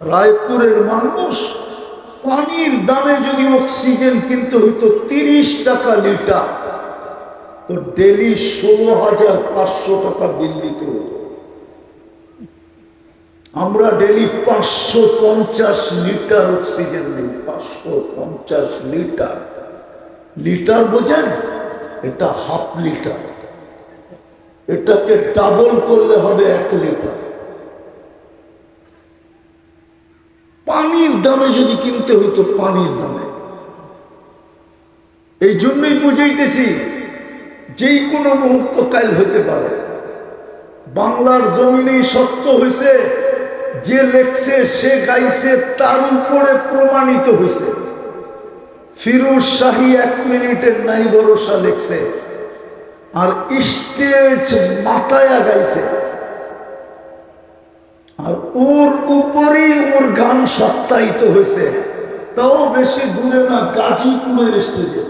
রায়পুরের মানুষ পানির দামে যদি অক্সিজেন কিনতে হইতো তিরিশ টাকা লিটার, তো ডেলি ষোলো হাজার পাঁচশো টাকা বিল দিতে হতো আমরা ডেলি পাঁচশো পঞ্চাশ লিটার অক্সিজেন নিই, পাঁচশো পঞ্চাশ লিটার। লিটার বোঝেন? এটা হাফ লিটার। এটাকে ডাবল করলে হবে এক লিটার। পানির দামে যদি কিনতে হতো পানির দামে। এই জন্যই বুঝাইতেছি, যেই কোনো মুহূর্ত কাল হতে পারে। বাংলার জমিনেই সত্য হয়েছে যে লেখছে, সে গাইছে, তার উপরে প্রমাণিত হয়েছে ফিরোজ শাহী এক মিনিটের নাই ভরসা লেখছে, আর স্টেজ মাথায়া গাইছে আর ওর উপরেই ওর গান সত্যায়িত হয়েছে। তাও বেশি দূরে না, গাজীপুরের স্টেজে।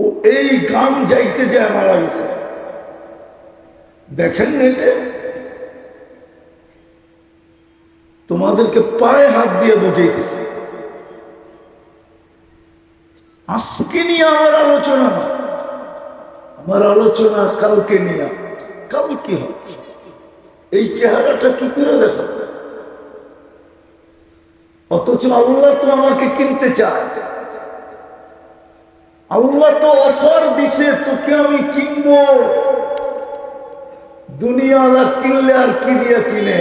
ও এই গান যাইতে যায় মারা গেছে। দেখেন নেটে তোমাদেরকে পায়ে হাত দিয়ে বোঝাইতেছে। আজকে নিয়ে আমার আলোচনা আমার আলোচনা কালকে নিয়ে কাল কি হবে। এই চেহারাটা কি করে দেখো। অথচ আল্লাহ তো আমাকে কিনতে চায়। আল্লাহ তো অফার দিছে, তোকে আমি কিনবো। দুনিয়াওয়ালা কিনলে আর কি দিয়া কিনে?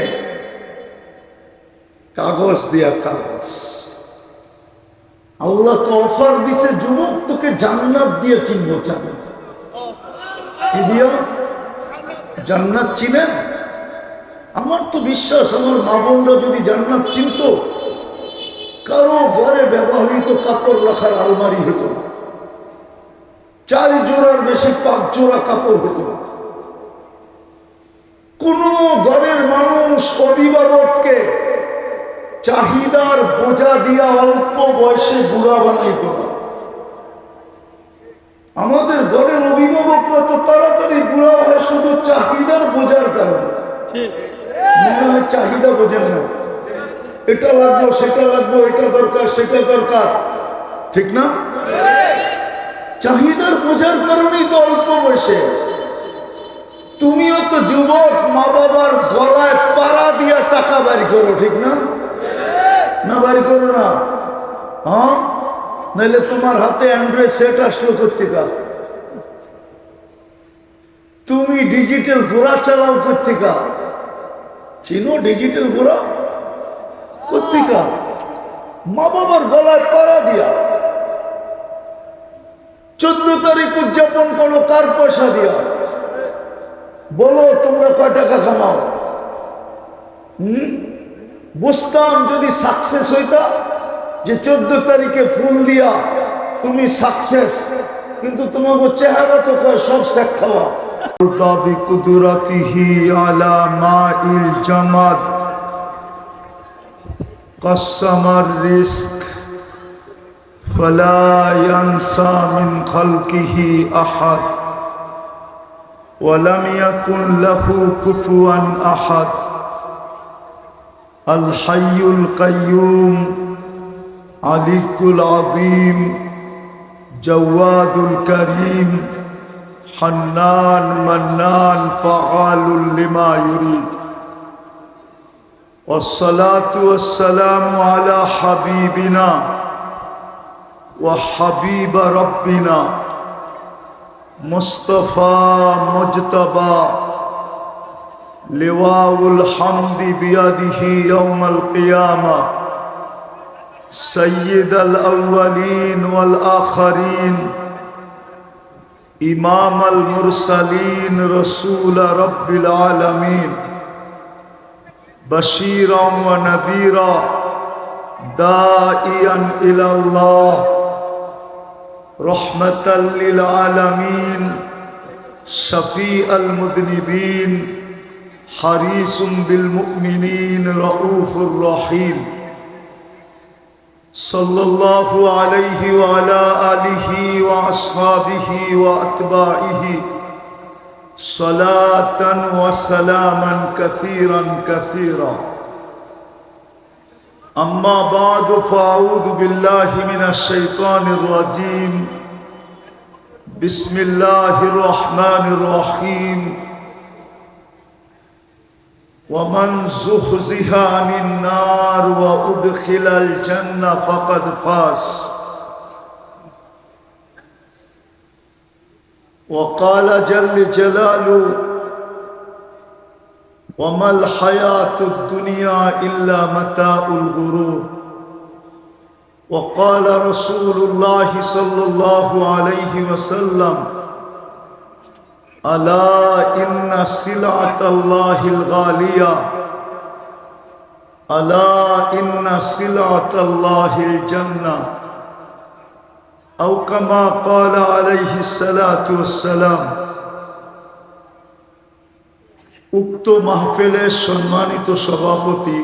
কাগজ দিয়া কাগজ। আল্লাহ তো অফার দিছে, যুবক, তোকে জান্নাত দিয়ে কিনবো, জান্নাত। কি দিয়া? জান্নাত চিনেন? আমার তো বিশ্বাস, আমার মা বোনরা যদি জান্নাত চিনত, কারও ঘরে ব্যবহৃত কাপড় রাখার আলমারি হতো না। চার জোড়ার বেশি পাঁচ জোড়া কাপড় হতো না। কোন ঘরের মানুষ অভিভাবককে চাহিদার বোঝা দিয়া অল্প বয়সে বুড়া বানাইত না। আমাদের ঘরের অভিভাবকরা তো তাড়াতাড়ি বুড়া হয় শুধু চাহিদার বোঝার কারণে। মনে হয় চাহিদা বোঝেন না। এটা লাগবো, সেটা লাগবো, এটা দরকার, সেটা দরকার। ঠিক না? চাহিদার বোঝার কারণেই তো অল্প বয়সে। তুমিও তো যুবক মা বাবার গলায় পাড়া দিয়া টাকা বাড়ি করো, ঠিক না? না বাড়ি করো না। হ্যাঁ? নাহলে তোমার হাতে অ্যান্ড্রয়েড সেট আসলো কর্তিকা তুমি ডিজিটাল ঘোড়া চালাও কর্তিকা চিনো ডিজিটাল ঘোড়া কর্তিকা মা বাবার গলায় পাড়া দিয়া। চোদ্দ তারিখ উদযাপন করো, কার পয়সা দিয়া? বলো, তোমরা কয় টাকা কামাও? হুম? বুঝতাম যদি সাকসেস হইতা যে চোদ্দ তারিখে ফুল দিয়া তুমি সাকসেস কিন্তু তোমাকে চেহারা তো কয় সব শেখ খাওয়া بقدرته على ماء الجمد قسم الرزق فلا ينسى من خلقه احد ولم يكن له كفوا احد الحي القيوم عليك العظيم جواد الكريم حنان منان فعال لما يريد. والصلاة والسلام على حبيبنا وحبيب ربنا مصطفى مجتبى. لواء الحمد بيده يوم القيامة. سيد الأولين والآخرين. إمام المرسلين رسول رب العالمين. بشيرا ونذيرا دائيا إلى الله. رحمة للعالمين شفيع المذنبين حريص بالمؤمنين رؤوف رحيم صلى الله عليه وعلى آله وأصحابه وأتباعه صلاة وسلاما كثيرا كثيرا. أما بعد فأعوذ بالله من الشيطان الرجيم. بسم الله الرحمن الرحيم. ومن زحزح عن النار وأدخل الجنة فقد فاز وقال جل جلاله وما الحياة الدنيا إلا متاع الغرور وقال رسول الله صلى الله عليه وسلم ألا إن سلعة الله الغالية ألا إن سلعة الله الجنة أو كما قال عليه الصلاة والسلام উক্ত মাহফিলের সম্মানিত সভাপতি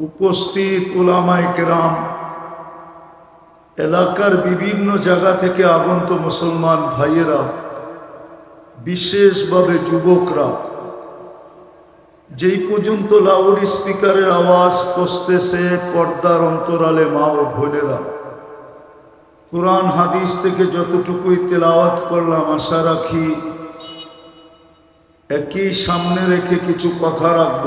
উপস্থিত ওলামাই কেরাম এলাকার বিভিন্ন জায়গা থেকে আগন্ত মুসলমান ভাইয়েরা বিশেষভাবে যুবকরা, যেই পর্যন্ত লাউড স্পিকারের আওয়াজ পৌঁছতেছে পর্দার অন্তরালে মা ও বোনেরা, কোরআন হাদিস থেকে যতটুকুই তেলাওয়াত করলাম, আশা রাখি একই সামনে রেখে কিছু কথা রাখব।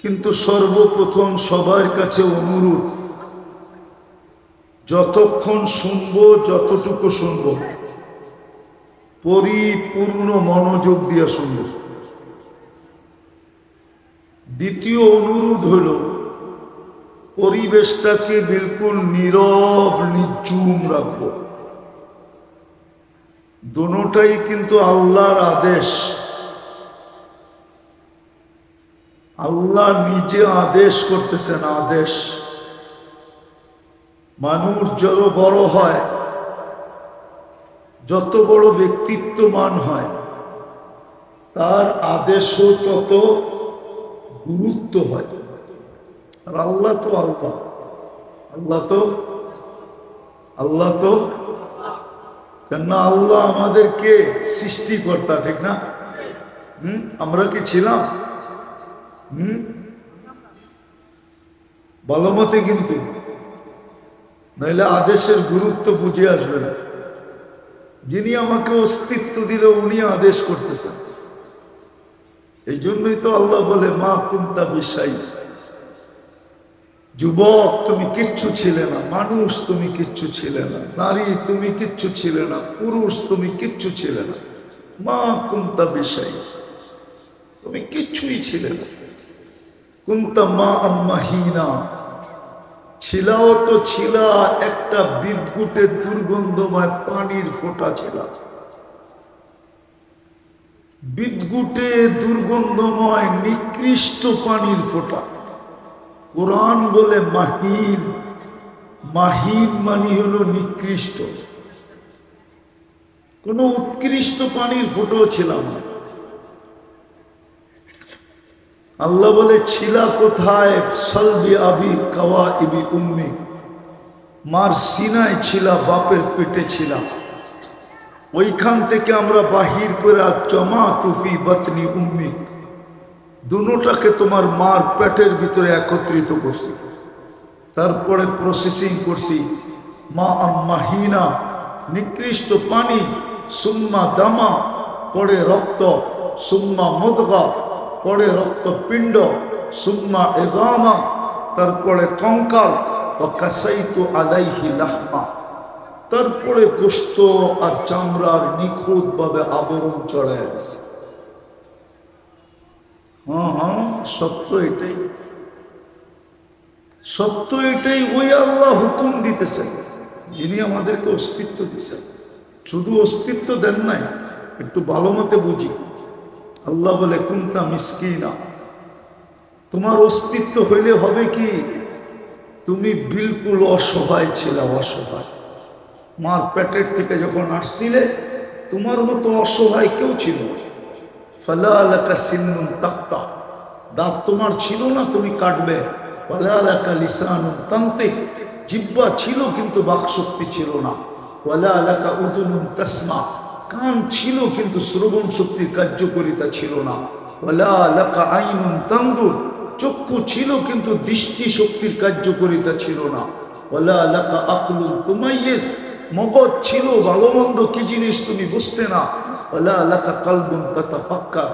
কিন্তু সর্বপ্রথম সবার কাছে অনুরোধ, যতক্ষণ শুনব, যতটুকু শুনব। পরিপূর্ণ মনোযোগ দিয়ে শুনব। দ্বিতীয় অনুরোধ হল, পরিবেশটাকে বিলকুল নীরব নিচুম রাখব। দুটাই কিন্তু আল্লাহর আদেশ। আল্লাহ নিজে আদেশ করতেছেন, আদেশ। মানুষ যত বড় হয় যত বড় ব্যক্তিত্বমান হয়, তার আদেশও তত গুরুত্ব হয়। আর আল্লাহ তো আল্লাহ আল্লাহ তো আল্লাহ তো, কেননা আল্লাহ আমাদেরকে সৃষ্টিকর্তা, ঠিক না? হুম? আমরা কি ছিলাম? হুম? ভালো মতে কিন্তু। নাহলে আদেশের গুরুত্ব বুঝে আসবে না। যিনি আমাকে অস্তিত্ব দিল উনি আদেশ করতেছেন। এই জন্যই তো আল্লাহ বলে, মা কুন্তা বিশ্বাই যুবক, তুমি কিচ্ছু ছিলে না। মানুষ, তুমি কিচ্ছু ছিলে না। নারী, তুমি কিচ্ছু ছিলে না। পুরুষ, তুমি কিচ্ছু ছিলে না। মা কুন্তা বিষয় তুমি কিচ্ছুই ছিলে না। কুন্তা মা আম্মাহীনা ছিলাও তো ছিলা, একটা বিদ্যুটে দুর্গন্ধময় পানির ফোঁটা ছিল। বিদ্যুটে দুর্গন্ধময় নিকৃষ্ট পানির ফোঁটা। কোরআন বলে মাহিন। মাহিন মানি হলো নিকৃষ্ট। কোনো উৎকৃষ্ট পানির ফটো ছিলাম না। আল্লাহ বলে, ছিলা কোথায়? সলবি আবি কাওয়া ইবি উম্মি। মার সিনায় ছিলা, বাপের পেটে ছিলাম ওইখান থেকে আমরা বাহির করে জমা তুফি বতনি উম্মিক দুটাকে তোমার মার পেটের ভিতরে একত্রিত করছি। তারপরে প্রসেসিং করছি। মা আম্মাহিনা নিকৃষ্ট পানি, সুম্মা দামা, পরে রক্ত, সুম্মা মদগা পড়ে রক্তপিণ্ড, সুম্মা এগামা, তারপরে কঙ্কাল ও কাসাইতু আলাইহি লাহমা। তারপরে গোস্ত আর চামড়ার নিখুঁতভাবে আবরণ চড়ায় গেছে হ্যাঁ হ্যাঁ সত্য এটাই। সত্য এটাই, ওই আল্লাহ হুকুম দিতেছেন যিনি আমাদেরকে অস্তিত্ব দিচ্ছেন শুধু অস্তিত্ব দেন নাই, একটু ভালো মতে বুঝি। আল্লাহ বলে, কুন্তা মিসকিনা। তোমার অস্তিত্ব হইলে হবে কি? তুমি বিলকুল অসহায় ছিলে, অসহায়। মার পেটের থেকে যখন আসছিলে, তোমার মতো অসহায় কেউ ছিল না। ফালালাকা সিন্নুন তাক্তা। দাঁত তোমার ছিল না, তুমি কাটবে। ফালালাকা লিসানুন তান্তিক জিব্বা ছিল, কিন্তু বাকশক্তি ছিল না। ওয়ালালাকা উদুনুন তাসমা। কান ছিল, কিন্তু শ্রবণ শক্তির কার্যকরিতা ছিল না। চক্ষু ছিল, কিন্তু দৃষ্টি শক্তির কার্যকরিতা ছিল না। মগজ ছিল ভালো মন্দ কি জিনিস তুমি বুঝতে না। ওলা আলাকা কালবুন ফাক্কা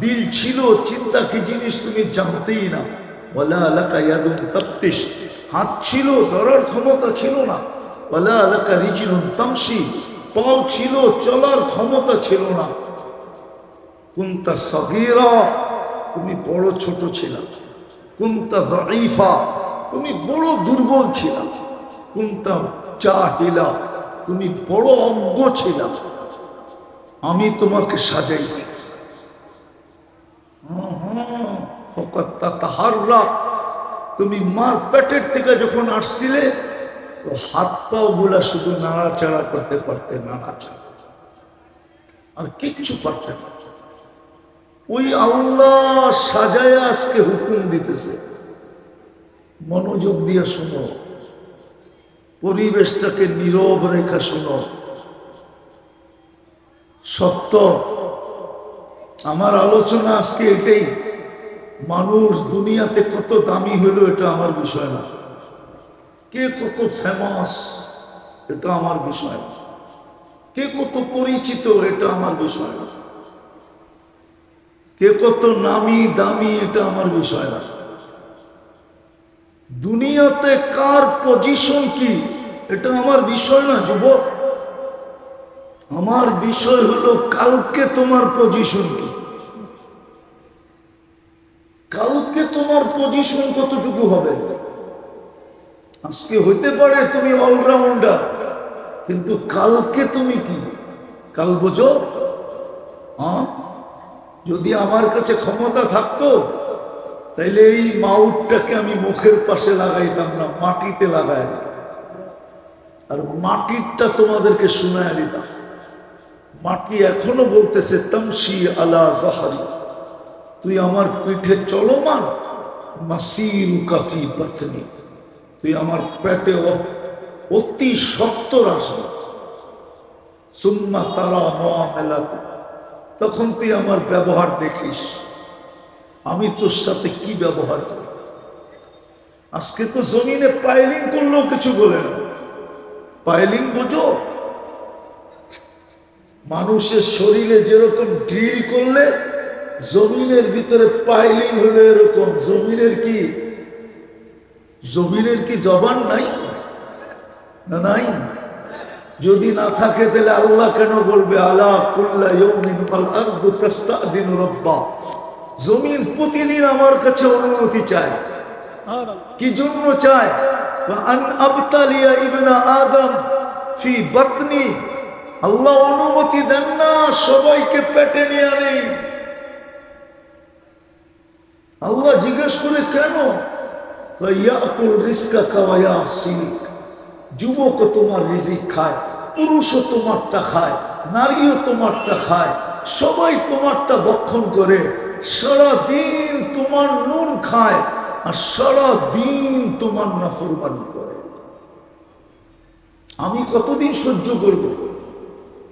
দিল ছিল, চিন্তা কি জিনিস তুমি জানতেই না। ওলা আলাকা ইয়াদুন তপ্তিস হাত ছিল, ধরার ক্ষমতা ছিল না। ওলা আলাকা রিজিনুন তামসি পাও ছিল, চলার ক্ষমতা ছিল না। কুন্তা সগীরা, তুমি বড় ছোট ছিল। কুন্তা দাইফা তুমি বড় দুর্বল ছিল। কুন্তা চাহিলা তুমি বড় অজ্ঞ ছিল। আমি তোমাকে সাজাইছি। ফকত তুমি মার পেটের থেকে যখন আসছিলে হাত পাও গুলা শুধু নাড়াচাড়া করতে পারতে নাড়াচাড়া। আর কিচ্ছু পারতে ওই আল্লাহ সাজায় আজকে হুকুম দিতেছে। মনোযোগ দিয়ে শোনো। পরিবেশটাকে নীরব রেখা শোনো। সত্য। আমার আলোচনা আজকে এটাই। মানুষ দুনিয়াতে কত দামি হলো এটা আমার বিষয় না। কে কত ফেমাস এটা আমার বিষয়। কে কত পরিচিত, এটা আমার বিষয়। কে কত নামি দামি, এটা আমার বিষয় না। দুনিয়াতে কার পজিশন কি, এটা আমার বিষয় না, যুবক। আমার বিষয় হলো কালকে তোমার পজিশন কি। কালকে তোমার পজিশন কতটুকু হবে? আজকে হইতে পারে তুমি অলরাউন্ডার কিন্তু কালকে তুমি কি? কাল বোঝো? হ্যাঁ? যদি আমার কাছে ক্ষমতা থাকতো, তাইলে এই মাউটটাকে আমি মুখের পাশে লাগাইতাম না, মাটিতে লাগাই আর মাটিরটা তোমাদেরকে শোনায় দিতাম। মাটি এখনও বলতেছে তামসি আলা গাহারি তুই আমার পিঠে চলমান মাসির কাফি বাতনি। তুই আমার পেটে অতি সত্তর আসবে তারা নোয়া মেলাতে তখন তুই আমার ব্যবহার দেখিস। আমি তোর সাথে কি ব্যবহার করি? আজকে তো জমিনে পাইলিং করলেও কিছু বলে না। পাইলিং বোঝো? মানুষের শরীরে যেরকম ড্রিল করলে, জমিনের ভিতরে পাইলিং হলে এরকম। জমিনের কি জমিনের কি জবান নাই? না নাই? যদি না থাকে তাহলে আল্লাহ কেন বলবে, আলা প্রতিদিন আমার কাছে অনুমতি চায় কি জন্য চায় আল্লাহ অনুমতি দেন না, সবাইকে পেটে নিয়ে নেই আল্লাহ জিজ্ঞেস করে, কেন? যুবকও তোমার রিজিক খায়, পুরুষও তোমারটা খায়, নারীও তোমারটা খায়, সবাই তোমারটা বক্ষণ করে সারা দিন তোমার নুন খায় আর সারা দিন তোমার নাফরমানি করে। আমি কতদিন সহ্য করব?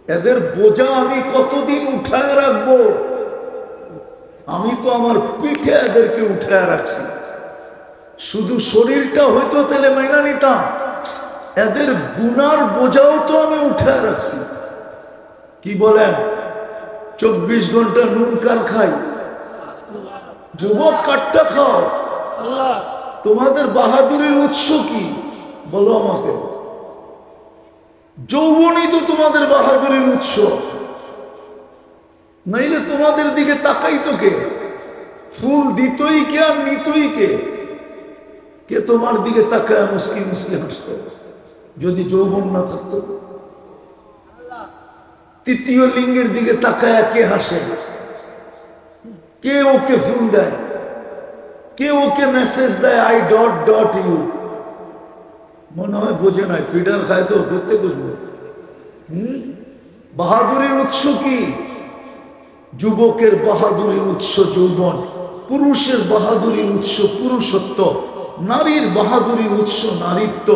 এদের বোঝা আমি কতদিন উঠায় রাখব? আমি তো আমার পিঠে এদেরকে উঠায় রাখছি। শুধু শরীরটা হয়তো তাহলে মাইনা নিতাম। এদের গুনার বোঝাও তো আমি উঠে রাখছি। কি বলেন? চব্বিশ ঘণ্টা নুন কার খাই? যুবক কাঠটা খাও। তোমাদের বাহাদুরের উৎস কি? বলো আমাকে। যৌবনই তো তোমাদের বাহাদুরের উৎস। নাইলে তোমাদের দিকে তাকাই তো কে? ফুল দিতই কে আর নিতই কে? কে তোমার দিকে তাকায় মুসকি মুসকি হাসতো? যদি যৌবন না থাকতো? তৃতীয় লিঙ্গের দিকে তাকায় কে হাসে? কে ওকে ফুল দেয়? কে ওকে মেসেজ দেয় আই ডট ডট ইউ মনে হয় বোঝে নাই ফিডার খায় তো, করতে বুঝব। হুম? বাহাদুরের উৎস কি? যুবকের বাহাদুরের উৎস যৌবন, পুরুষের বাহাদুরির উৎস পুরুষত্ব। নারীর বাহাদুরির উৎস নারীত্ব।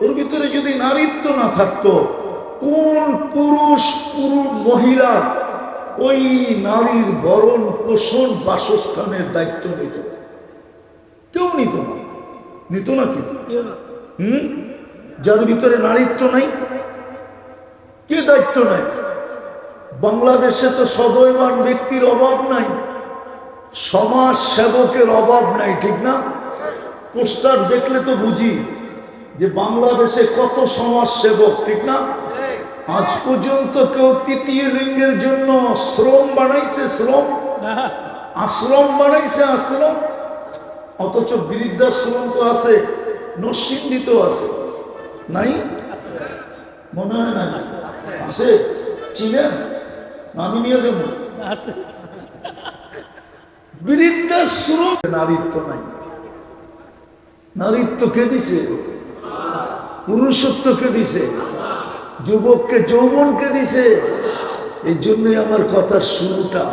ওর ভিতরে যদি নারীত্ব না থাকতো কোন পুরুষ পুরুষ মহিলার ওই নারীর বরণ পোষণ বাসস্থানের দায়িত্ব নিত? কেউ নিত না। নিত না কি হুম? যার ভিতরে নারীত্ব নাই কে দায়িত্ব নাই? বাংলাদেশে তো সদয়বান ব্যক্তির অভাব নাই সমাজ সেবকের অভাব নাই ঠিক না? পোস্টার দেখলে তো বুঝি যে বাংলাদেশে কত সমাজ সেবক ঠিক না? আজ পর্যন্ত কেউ তৃতীয় লিঙ্গের জন্য শ্রম বানাইছে শ্রম? আশ্রম বানাইছে আশ্রম? অথচ বৃদ্ধাশ্রম তো আছে নরসিংদীত আছে। নাই? মনে হয় না আছে? চিনেন আমি নিয়ে যাব। বৃদ্ধাশ্রম নারীত্ব নাই। নারীত্ব কে দিছে পুরুষত্ব কে দিছে, যুবককে, যৌবনকে দিছে। এই জন্যই আমার কথার শুরুটা,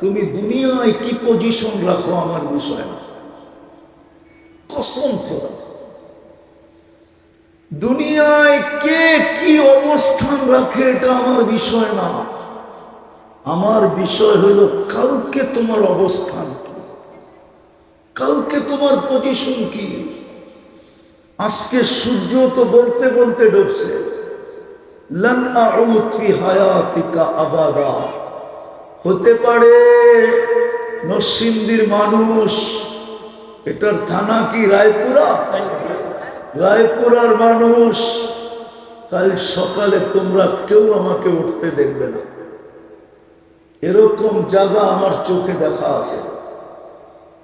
তুমি দুনিয়ায় কি পজিশন রাখো আমার বিষয়? কসম দুনিয়ায় কে কি অবস্থান রাখে এটা আমার বিষয় না। আমার বিষয় হলো কালকে তোমার অবস্থান। কালকে তোমার পজিশন কি? আজকে সূর্য তো বলতে বলতে ডুবছে। হতে পারে নরসিংদীর মানুষ, এটার থানা কি রায়পুরা? রায়পুরার মানুষ, কাল সকালে তোমরা কেউ আমাকে উঠতে দেখবে না। এরকম জায়গা আমার চোখে দেখা আছে।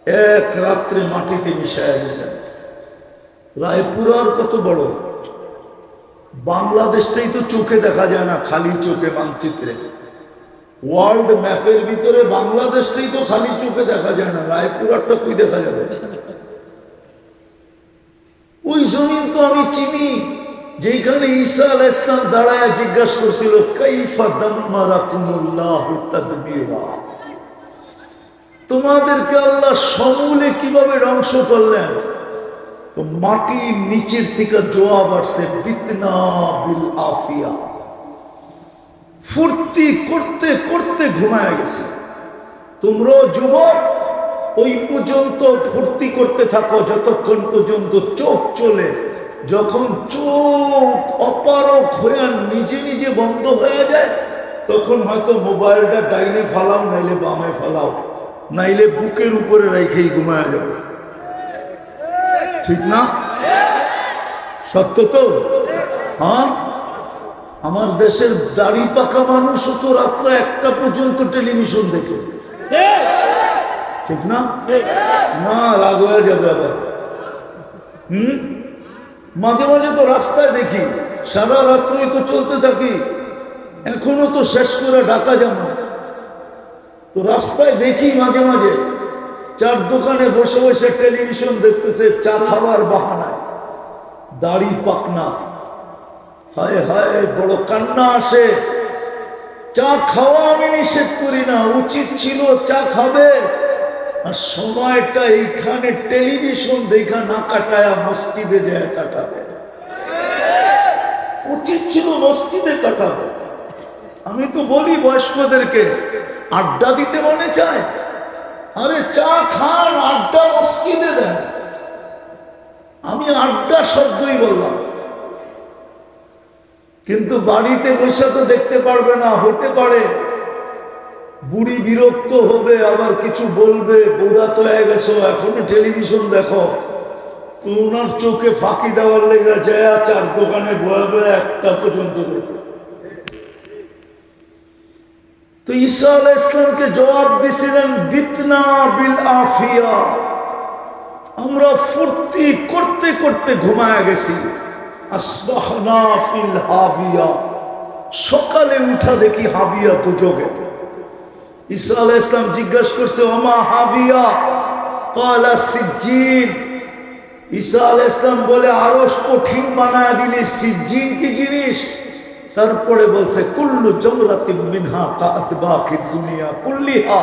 এক রাত্রে মাটিতে মিশায় গেছেন। রায়পুরার কত বড়? বাংলাদেশটাই তো চোখে দেখা যায় না, খালি চোখে মানচিত্রে। ওয়ার্ল্ড ম্যাপের ভিতরে বাংলাদেশটাই তো খালি চোখে দেখা যায় না, রায়পুরারটা কই দেখা যাবে? ওই জমিন তো আমি চিনি যেখানে ঈসা আল ইসলাম দাঁড়ায় জিজ্ঞাসা করছিল, কাইফা দাম্মারা কুমুল্লাহ তাদবিরা? তোমাদেরকে আল্লাহ সমূলে কীভাবে ধ্বংস করলেন? তো মাটির নিচের থেকে আসছে, বিতনা বিল আফিয়া। ফুর্তি করতে করতে ঘুমায় গেছে। তোমরাও যুবক, ওই পর্যন্ত ফুর্তি করতে থাকো, যতক্ষণ পর্যন্ত চোখ চলে। যখন চোখ অপারক হয়ে নিজে নিজে বন্ধ হয়ে যায়, তখন হয়তো মোবাইলটা ডাইনে ফালাও, নাইলে বামে ফালাও। নাইলে বুকের উপরে রেখেই ঘুমায় যাবে। ঠিক না? সত্য তো? হ্যাঁ? আমার দেশের দাড়ি পাকা মানুষও তো রাত্রে একটা পর্যন্ত টেলিভিশন দেখে। ঠিক না? না, রাগ হয়ে যাবে আবার। হুম? মাঝে মাঝে তো রাস্তায় দেখি, সারা রাত্রই তো চলতে থাকি। এখনও তো শেষ করে ডাকা যাব তো রাস্তায় দেখি মাঝে মাঝে চার দোকানে বসে বসে টেলিভিশন দেখতেছে চা খাবার বাহানায়। দাড়ি পাকনা। হায় হায়, বড় কান্না আসে। চা খাওয়া আমি নিষেধ করি না, উচিত ছিল চা খাবে। আর সময়টা এইখানে টেলিভিশন দেখা না কাটায় মসজিদে যায় কাটাবে। উচিত ছিল মসজিদে কাটাবে। আমি তো বলি বয়স্কদেরকে আড্ডা দিতে মনে চায়? আরে চা খান, আড্ডা মসজিদে দেন। আমি আড্ডা শব্দই বললাম। কিন্তু বাড়িতে বসে তো দেখতে পারবে না, হতে পারে। বুড়ি বিরক্ত হবে, আবার কিছু বলবে বুড়া তো গেছো, এখনও টেলিভিশন দেখো। তো ওনার চোখে ফাঁকি দেওয়ার লেগে যায় চার দোকানে বয়াবে একটা পর্যন্ত দেখো। তো ঈসা আলাহ ইসলামকে জবাব দিছিলেন বিতনা বিল আফিয়া। আমরা ফুর্তি করতে করতে ঘুমায় গেছি। সকালে উঠা দেখি হাবিয়া দুযোগে ঈসা আলাহ ইসলাম জিজ্ঞাসা করছে ওমা হাবিয়া? কালা সিজ্জিন। ঈসা আলাহ ইসলাম বলে আরও কঠিন বানায় দিলি। সিজ্জিন কি জিনিস? তারপরে বলছে, কুল্লু জমরাতি মিনহা কাতবাকি দুনিয়া কুল্লিহা।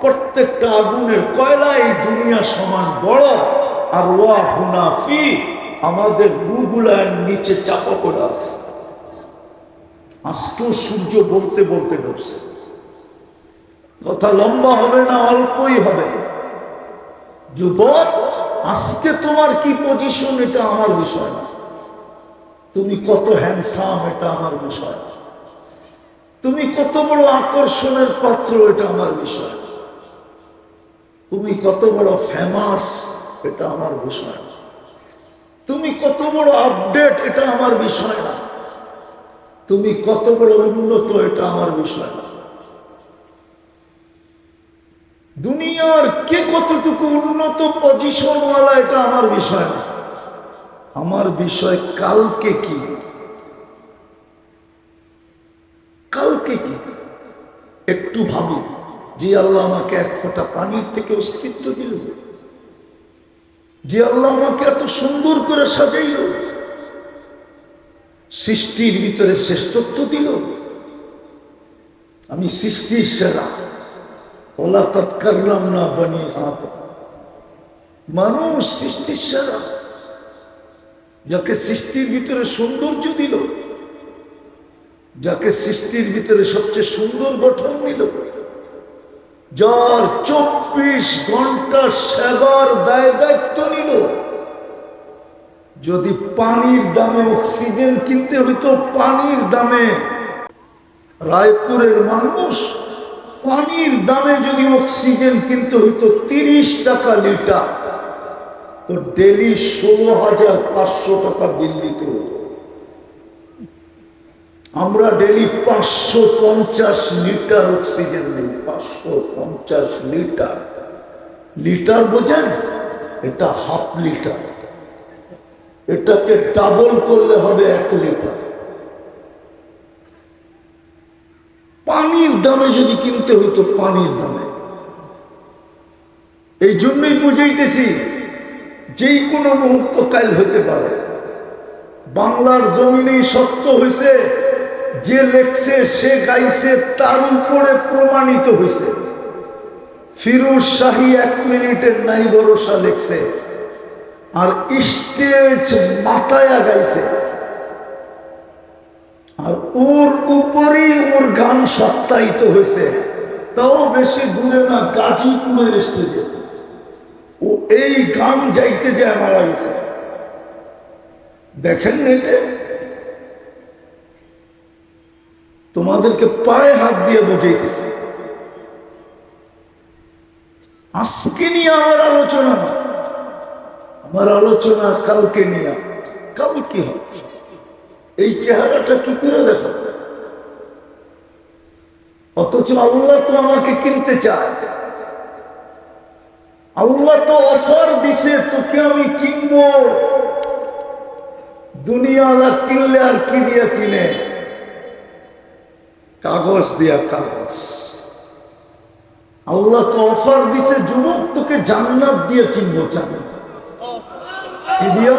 প্রত্যেকটা আগুনের কয়লা এই দুনিয়া সমান বড়। আর ওয়া হুনাফি আমাদের রুগুলার নিচে চাপা পড়ে আছে। আজকেও সূর্য বলতে বলতে ডুবছে। কথা লম্বা হবে না, অল্পই হবে। যুবক, আজকে তোমার কি পজিশন এটা আমার বিষয় না। তুমি কত হ্যান্ডসাম এটা আমার বিষয়। তুমি কত বড় আকর্ষণের পাত্র, এটা আমার বিষয়। তুমি কত বড় ফেমাস এটা আমার বিষয়। তুমি কত বড় আপডেট এটা আমার বিষয় না। তুমি কত বড় উন্নত, এটা আমার বিষয় না। দুনিয়ার কে কতটুকু উন্নত পজিশনওয়ালা এটা আমার বিষয় না। আমার বিষয় কালকে কি? কালকে কি? একটু ভাবি, যে আল্লাহ আমাকে এক ফোঁটা পানির থেকে অস্তিত্ব দিল। যে আল্লাহ আমাকে এত সুন্দর করে সাজাইল। সৃষ্টির ভিতরে শ্রেষ্ঠত্ব দিল। আমি সৃষ্টির সেরা। ওলা তৎকারলাম না বানি আপ মানুষ সৃষ্টির সেরা। যাকে সৃষ্টির ভিতরে সৌন্দর্য দিল, যাকে সৃষ্টির ভিতরে সবচেয়ে সুন্দর গঠন দিল, যার চব্বিশ ঘণ্টা সেবার দায় দায়িত্ব নিল। যদি পানির দামে অক্সিজেন কিনতে হইতো, পানির দামে রায়পুরের মানুষ, পানির দামে যদি অক্সিজেন কিনতে হইতো, তিরিশ টাকা লিটার। তো ডেলি ষোলো হাজার পাঁচশো টাকা বিল দিতে হতো আমরা ডেলি পাঁচশো পঞ্চাশ লিটার অক্সিজেন নেই, পাঁচশো পঞ্চাশ লিটার। লিটার বোঝেন? এটা হাফ লিটার। এটাকে ডাবল করলে হবে এক লিটার। পানির দামে যদি কিনতে হতো পানির দামে। এই জন্যই বুঝাইতেছি যেই কোনো মুহূর্ত কাল হতে পারে। বাংলার জমিনেই সত্য হয়েছে যে লেখছে, সে গাইছে, তার উপরে প্রমাণিত হয়েছে ফিরোজ শাহী এক মিনিটের নাই ভরসা লেখছে, আর স্টেজ মাথায়া গাইছে আর ওর উপরেই ওর গান সত্যায়িত হয়েছে তাও বেশি দূরে না, গাজীপুরের স্টেজে। ও এই গান যাইতে যায় মারা গেছে দেখেন নেটে তোমাদেরকে পায়ে হাত দিয়ে বুঝাইতেছে। আজকে নিয়ে আমার আলোচনা আমার আলোচনা কালকে নিয়ে। কাল কি হবে। এই চেহারাটা কি করে দেখো অথচ আল্লাহ তো আমাকে কিনতে চায়। আল্লাহ তো অফার দিছে, তোকে আমি কিনবো। দুনিয়ালা কিনলে আর কি দিয়া কিনে? কাগজ দিয়া কাগজ। আল্লাহ তো অফার দিছে, যুবক তোকে জান্নাত দিয়ে কিনবো জান্নাত কি দিয়া?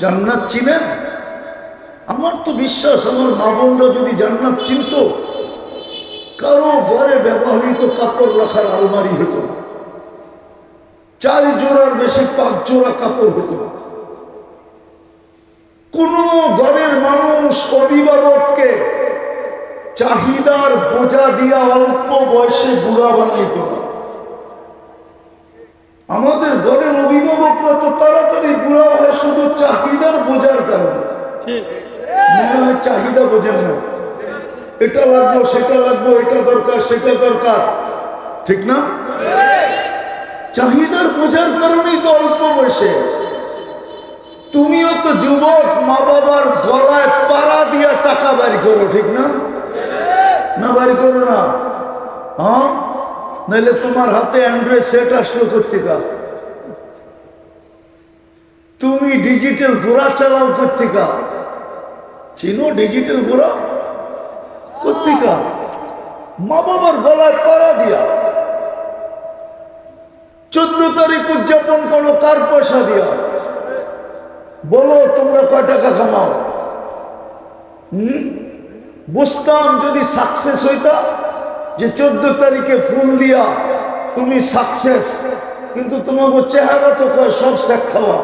জান্নাত চিনেন আমার তো বিশ্বাস, আমার মা বোনরা যদি জান্নাত চিনত, কারও ঘরে ব্যবহৃত কাপড় রাখার আলমারি হতো না। চার জোড়ার বেশি পাঁচ জোড়া কাপড় হতো কোন ঘরের মানুষ অভিভাবককে চাহিদার বোঝা দিয়া অল্প বয়সে বুড়া বানাইত না। আমাদের ঘরের অভিভাবকরা তো তাড়াতাড়ি বুড়া হয় শুধু চাহিদার বোঝার কারণে। মনে হয় চাহিদা বোঝেন না। এটা লাগবো সেটা লাগবো এটা দরকার সেটা দরকার। ঠিক না? চাহিদার বোঝার কারণেই তো অল্প বয়সে। তুমিও তো যুবক মা বাবার গলায় পাড়া দিয়া টাকা বাড়ি করো, ঠিক না? না বাড়ি করো না। হ্যাঁ? নাহলে তোমার হাতে অ্যান্ড্রয়েড সেট আসলো কর্তিকা তুমি ডিজিটাল ঘোড়া চালাও কর্তিকা চিনো ডিজিটাল ঘোড়া? কর্তিকা মা বাবার গলায় পাড়া দিয়া। চোদ্দ তারিখ উদযাপন করো, কার পয়সা দিয়া? বলো, তোমরা কয় টাকা কামাও? বুঝতাম যদি সাকসেস হইতা, যে চোদ্দ তারিখে ফুল দিয়া তুমি সাকসেস কিন্তু তোমাকে চেহারা তো কয় সব শেখ খাওয়া